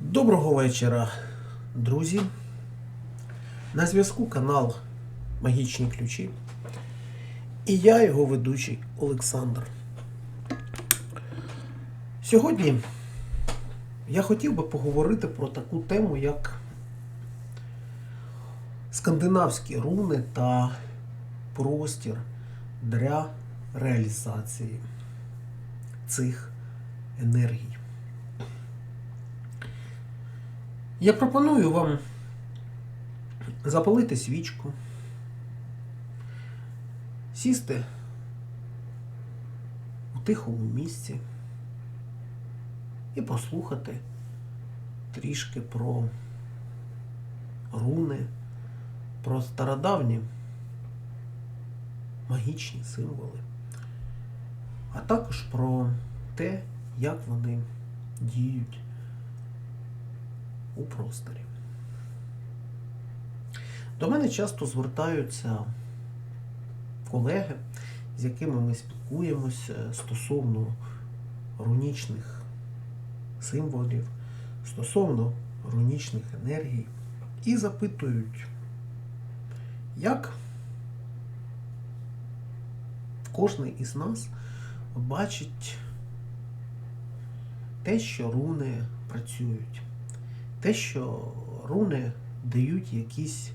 Доброго вечора, друзі. На зв'язку канал Магічні Ключі. І я, його ведучий Олександр. Сьогодні я хотів би поговорити про таку тему, як скандинавські руни та простір для реалізації цих енергій. Я пропоную вам запалити свічку, сісти у тихому місці і послухати трішки про руни, про стародавні магічні символи, а також про те, як вони діють у просторі. До мене часто звертаються колеги, з якими ми спілкуємося стосовно рунічних символів, стосовно рунічних енергій, і запитують, як кожен із нас бачить те, що руни працюють те, що руни дають якісь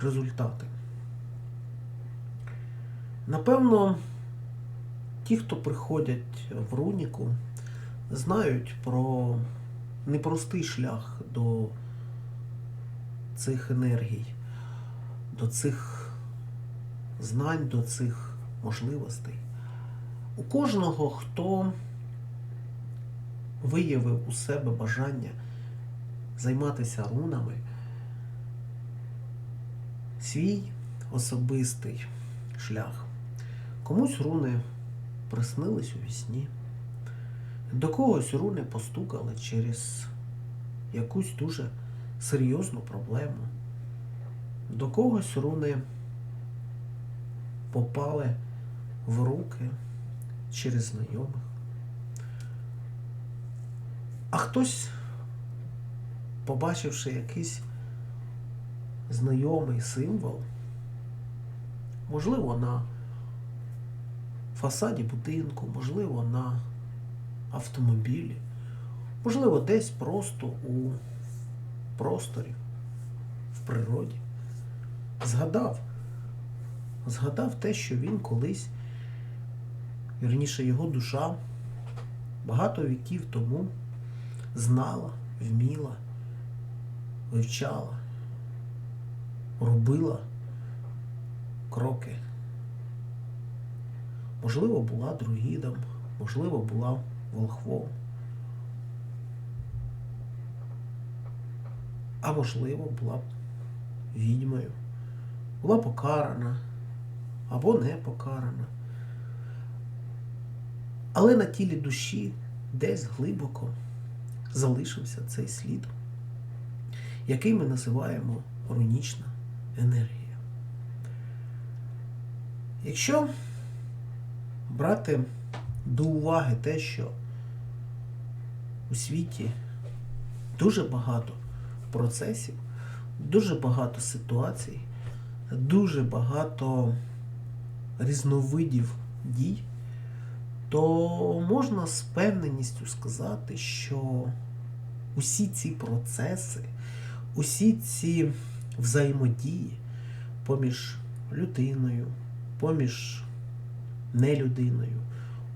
результати. Напевно, ті, хто приходять в руніку, знають про непростий шлях до цих енергій, до цих знань, до цих можливостей. У кожного, хто виявив у себе бажання займатися рунами, свій особистий шлях. Комусь руни приснились у вісні, до когось руни постукали через якусь дуже серйозну проблему, до когось руни попали в руки через знайомих. А хтось побачивши якийсь знайомий символ, можливо, на фасаді будинку, можливо, на автомобілі, можливо, десь просто у просторі, в природі, згадав, згадав те, що він колись, вірніше, його душа багато віків тому знала, вміла вивчала, робила кроки. Можливо, була друїдом, можливо, була волхвом. А можливо, була б відьмою, була покарана або не покарана. Але на тілі душі десь глибоко залишився цей слід який ми називаємо рунічна енергія. Якщо брати до уваги те, що у світі дуже багато процесів, дуже багато ситуацій, дуже багато різновидів дій, то можна з певненістю сказати, що усі ці процеси усі ці взаємодії поміж людиною, поміж нелюдиною,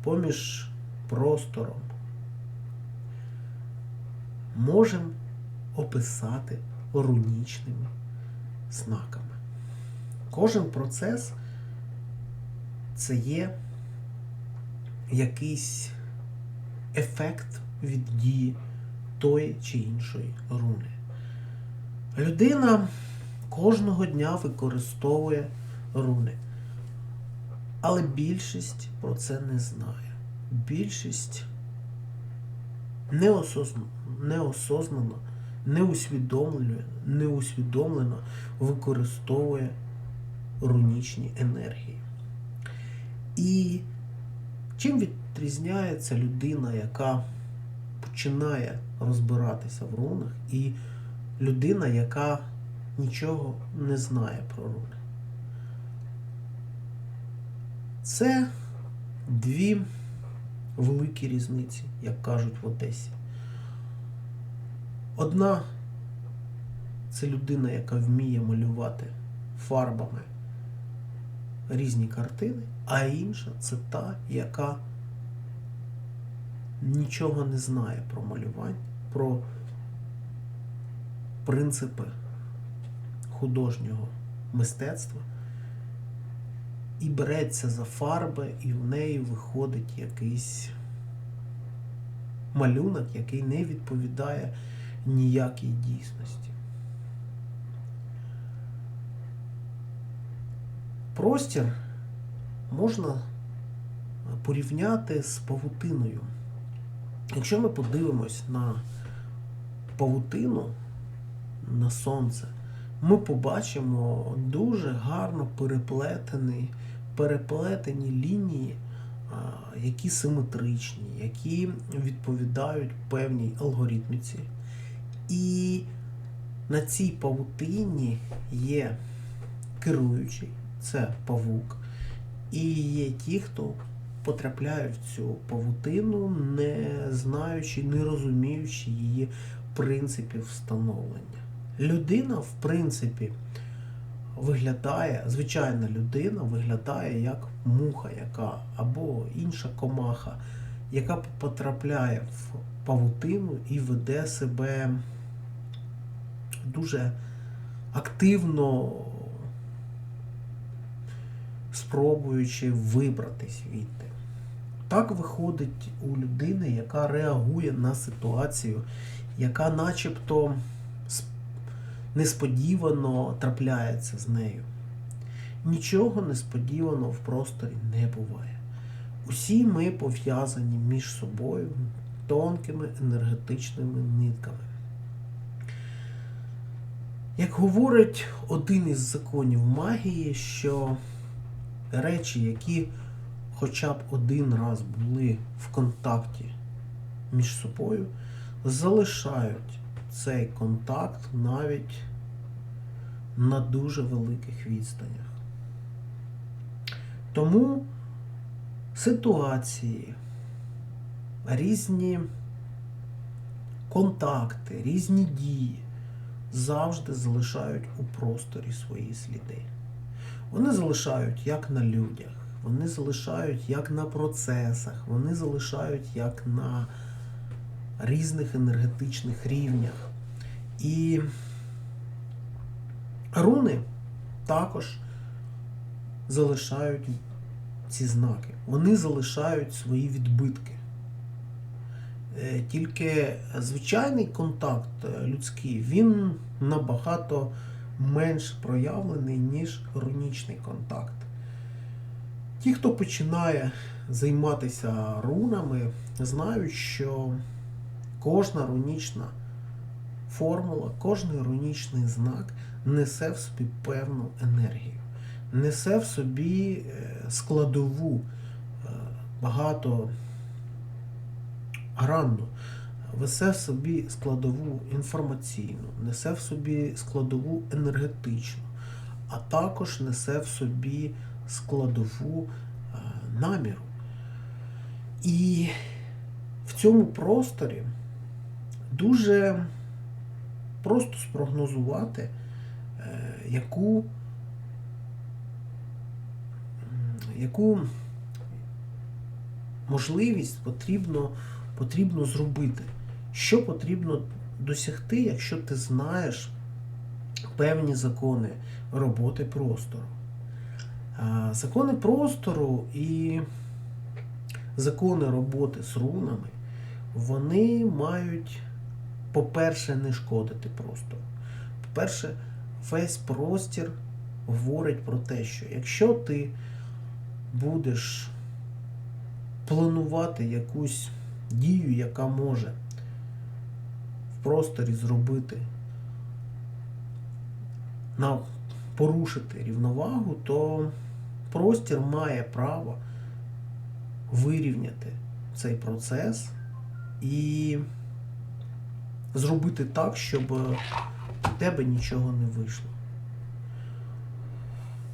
поміж простором, можемо описати рунічними знаками. Кожен процес це є якийсь ефект від дії тої чи іншої руни. Людина кожного дня використовує руни. Але більшість про це не знає. Більшість неосознано, неусвідомлено використовує рунічні енергії. І чим відрізняється людина, яка починає розбиратися в рунах, і людина, яка нічого не знає про руни. Це дві великі різниці, як кажуть в Одесі. Одна це людина, яка вміє малювати фарбами різні картини, а інша це та, яка нічого не знає про малювання, про принципи художнього мистецтва і береться за фарби, і в неї виходить якийсь малюнок, який не відповідає ніякій дійсності. Простір можна порівняти з павутиною. Якщо ми подивимось на павутину на сонце, ми побачимо дуже гарно переплетені, переплетені лінії, які симетричні, які відповідають певній алгоритміці. І на цій павутині є керуючий, це павук, і є ті, хто потрапляють в цю павутину, не знаючи, не розуміючи її принципів встановлення. Людина, в принципі, виглядає, звичайна людина виглядає як муха, яка або інша комаха, яка потрапляє в павутину і веде себе дуже активно спробуючи вибратись звідти. Так виходить у людини, яка реагує на ситуацію, яка начебто несподівано трапляється з нею. Нічого несподіваного в просторі не буває. Усі ми пов'язані між собою тонкими енергетичними нитками. Як говорить один із законів магії, що речі, які хоча б один раз були в контакті між собою, залишають цей контакт навіть на дуже великих відстанях. Тому ситуації, різні контакти, різні дії завжди залишають у просторі свої сліди. Вони залишають як на людях, вони залишають як на процесах, вони залишають як на різних енергетичних рівнях. І руни також залишають ці знаки. Вони залишають свої відбитки. Е, Тільки звичайний контакт е, людський, він набагато менш проявлений, ніж рунічний контакт. Ті, хто починає займатися рунами, знають, що кожна рунічна формула, кожний рунічний знак несе в собі певну енергію, несе в собі е, складову е, багато гранну, несе в собі складову інформаційну, несе в собі складову енергетичну, а також несе в собі складову е, наміру. І в цьому просторі дуже просто спрогнозувати, е, яку, яку можливість потрібно, потрібно зробити. Що потрібно досягти, якщо ти знаєш певні закони роботи простору. Закони простору і закони роботи з рунами, вони мають, по-перше, не шкодити простору. По-перше, весь простір говорить про те, що якщо ти будеш планувати якусь дію, яка може в просторі зробити порушити рівновагу, то простір має право вирівняти цей процес і зробити так, щоб у тебе нічого не вийшло.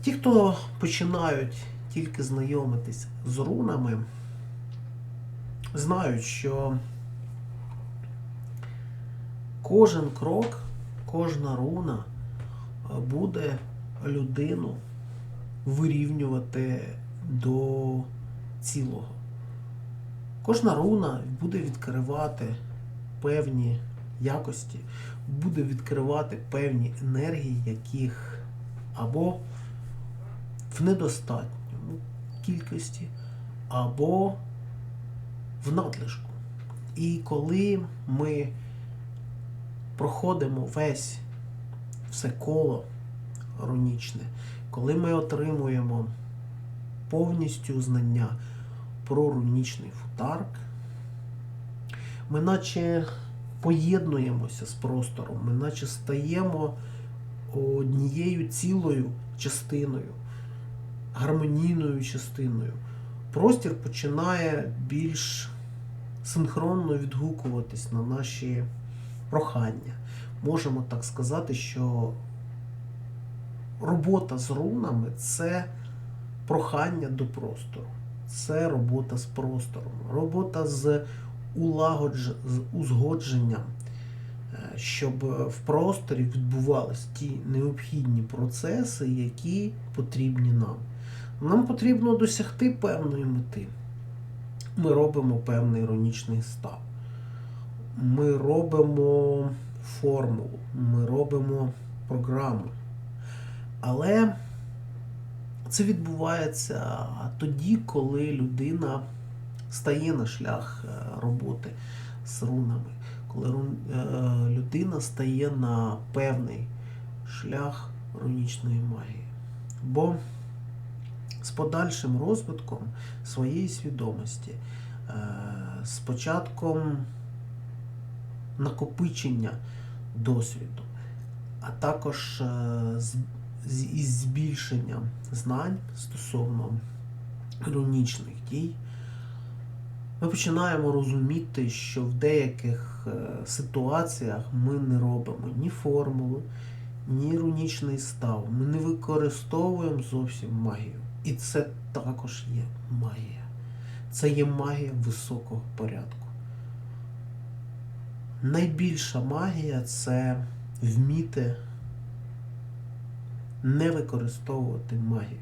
Ті, хто починають тільки знайомитись з рунами, знають, що кожен крок, кожна руна е, буде людину вирівнювати до цілого. Кожна руна буде відкривати певні якості, буде відкривати певні енергії, яких або в недостатньому кількості, або в надлишку. І коли ми проходимо весь все коло рунічне, коли ми отримуємо повністю знання про рунічний футарк, ми наче поєднуємося з простором, ми наче стаємо однією цілою частиною, гармонійною частиною. Простір починає більш синхронно відгукуватись на наші прохання. Можемо так сказати, що робота з рунами це прохання до простору. Це робота з простором, робота з, улагодж... узгодженням, е, щоб в просторі відбувались ті необхідні процеси, які потрібні нам. Нам потрібно досягти певної мети. Ми робимо певний іронічний став. Ми робимо формулу, ми робимо програму. Але це відбувається тоді, коли людина стає на шлях е, роботи з рунами, коли е, людина стає на певний шлях рунічної магії. Бо з подальшим розвитком своєї свідомості, е, з початком накопичення досвіду, а також із збільшенням знань стосовно рунічних дій, ми починаємо розуміти, що в деяких е, ситуаціях ми не робимо ні формулу, ні рунічний став. Ми не використовуємо зовсім магію. І це також є магія. Це є магія високого порядку. Найбільша магія це вміти не використовувати магію.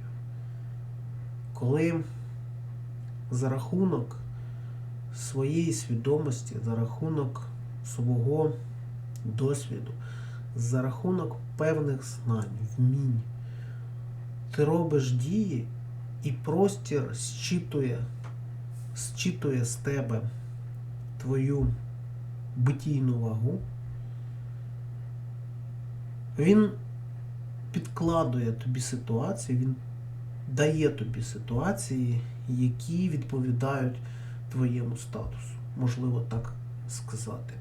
Коли за рахунок своєї свідомості, за рахунок свого досвіду, за рахунок певних знань, вмінь, ти робиш дії, і простір зчитує, зчитує з тебе твою битійну вагу, він підкладує тобі ситуації, він дає тобі ситуації, які відповідають твоєму статусу, можливо так сказати.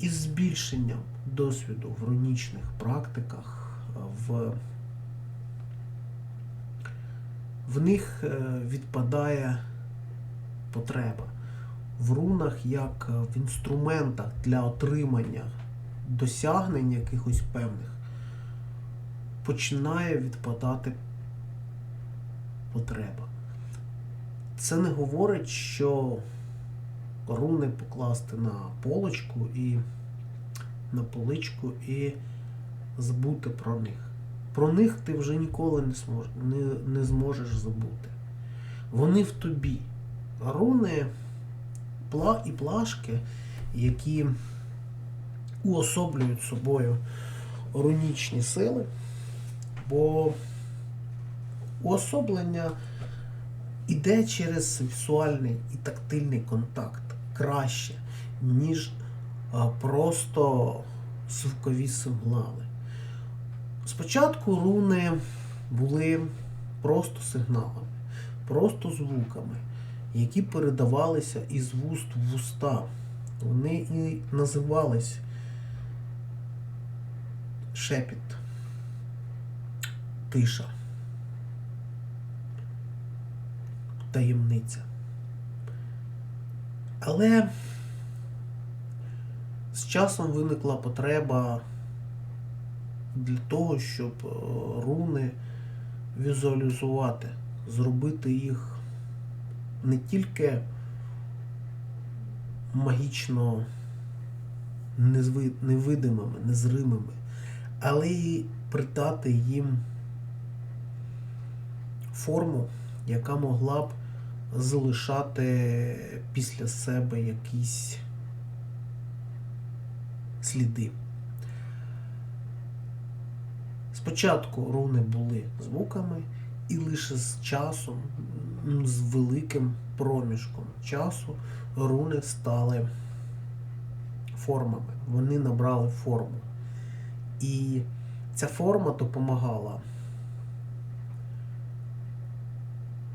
Із збільшенням досвіду в рунічних практиках, в, в них е, відпадає потреба в рунах як е, в інструментах для отримання досягнень якихось певних починає відпадати потреба. Це не говорить, що руни покласти на полочку і на поличку і забути про них. Про них ти вже ніколи не, змож, не, не зможеш забути. Вони в тобі. Руни пла і плашки, які уособлюють собою рунічні сили, бо уособлення іде через візуальний і тактильний контакт краще, ніж просто звукові сигнали. Спочатку руни були просто сигналами, просто звуками, які передавалися із вуст в уста. Вони і називались шепіт, тиша, таємниця. Але З часом виникла потреба для того, щоб е, руни візуалізувати, зробити їх не тільки магічно невидимими, незримими, але й придати їм форму, яка могла б залишати після себе якісь сліди. Спочатку руни були звуками, і лише з часом, з великим проміжком часу, руни стали формами. Вони набрали форму. І ця форма допомагала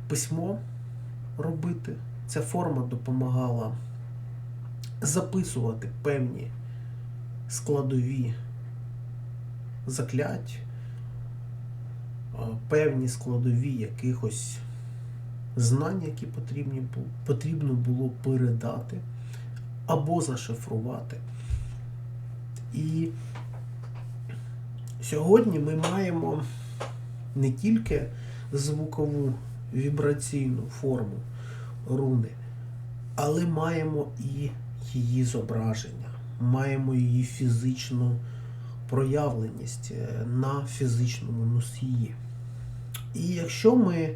письмо робити. Ця форма допомагала записувати певні складові заклять, певні складові якихось знань, які потрібно було передати або зашифрувати. І сьогодні ми маємо не тільки звукову вібраційну форму руни, але маємо і її зображення, маємо її фізичну проявленість е, на фізичному носії. І якщо ми е,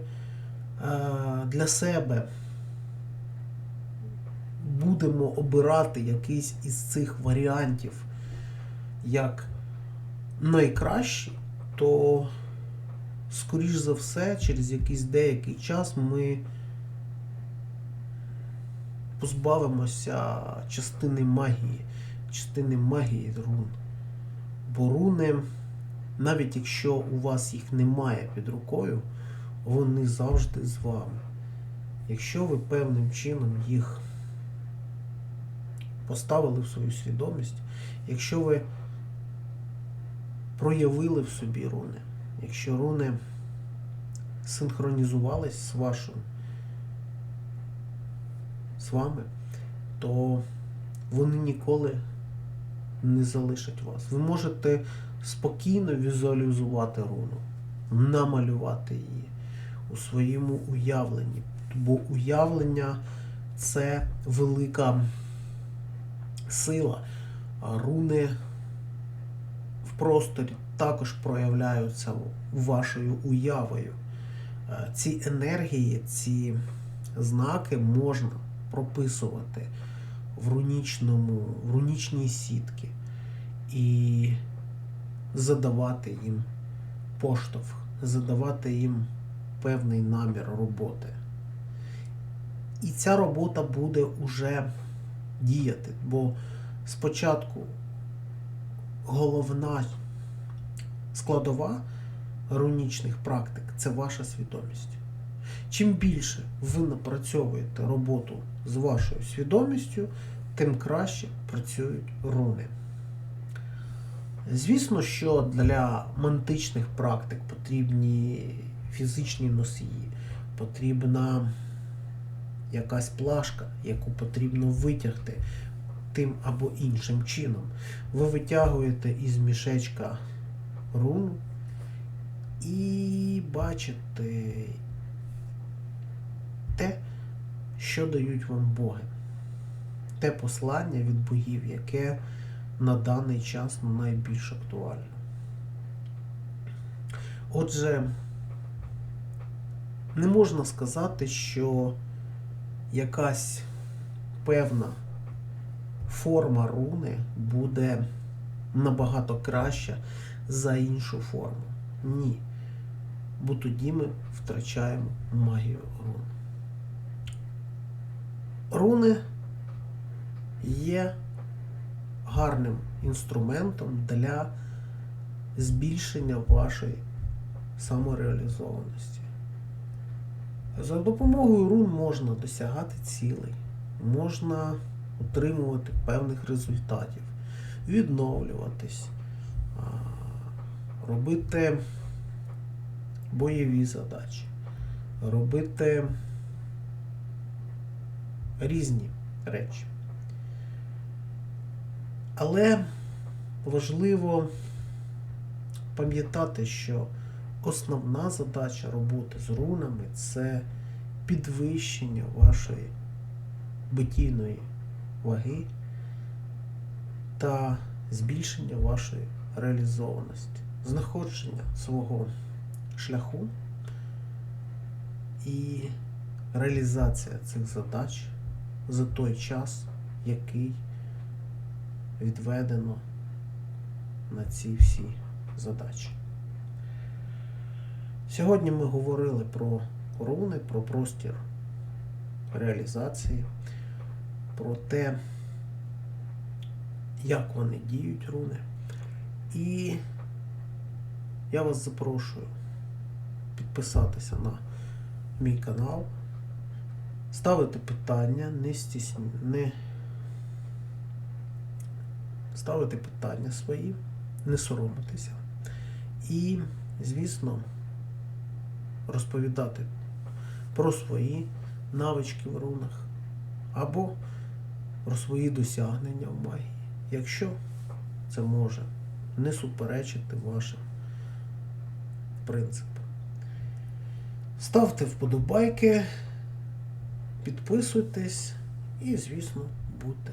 для себе будемо обирати якийсь із цих варіантів як найкращий, то, скоріш за все, через якийсь деякий час ми позбавимося частини магії, частини магії рун. Бо руни, навіть якщо у вас їх немає під рукою, вони завжди з вами. Якщо ви певним чином їх поставили в свою свідомість, якщо ви проявили в собі руни, якщо руни синхронізувались з вашим, з вами, то вони ніколи не залишать вас. Ви можете спокійно візуалізувати руну, намалювати її у своєму уявленні. Бо уявлення це велика сила. А руни в просторі також проявляються вашою уявою. Е, Ці енергії, ці знаки можна прописувати в рунічному, в рунічній сітки і задавати їм поштовх, задавати їм певний намір роботи. І ця робота буде уже діяти, бо спочатку головна складова рунічних практик це ваша свідомість. Чим більше ви напрацьовуєте роботу з вашою свідомістю, тим краще працюють руни. Звісно, що для мантичних практик потрібні фізичні носії, потрібна якась плашка, яку потрібно витягти тим або іншим чином. Ви витягуєте із мішечка руну і бачите те, що дають вам боги. Те послання від богів, яке на даний час найбільш актуальне. Отже, не можна сказати, що якась певна форма руни буде набагато краща за іншу форму. Ні. Бо тоді ми втрачаємо магію рун. Руни є гарним інструментом для збільшення вашої самореалізованості. За допомогою рун можна досягати цілей, можна отримувати певних результатів, відновлюватись, робити бойові задачі, робити різні речі. Але важливо пам'ятати, що основна задача роботи з рунами це підвищення вашої битійної ваги та збільшення вашої реалізованості, знаходження свого шляху і реалізація цих задач за той час, який відведено на ці всі задачі. Сьогодні ми говорили про руни, про простір реалізації, про те, як вони діють, руни. І я вас запрошую підписатися на мій канал, ставити питання, не стісні, не ставити питання свої, не соромитися. І, звісно, розповідати про свої навички в рунах або про свої досягнення в магії, якщо це може не суперечити вашим принципам. Ставте вподобайки, підписуйтесь і, звісно, будьте